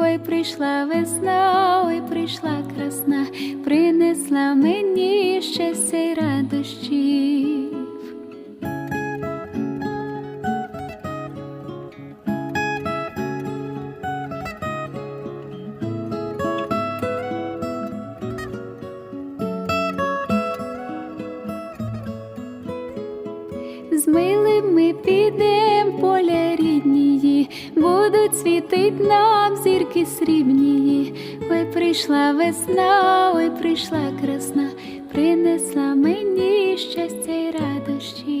Ой, прийшла весна, ой, прийшла красна, принесла мені щастя й радощів. З милим ми підем поля будуть світить нам зірки срібні, Ой, прийшла весна, ой, прийшла красна, принесла мені щастя й радощі.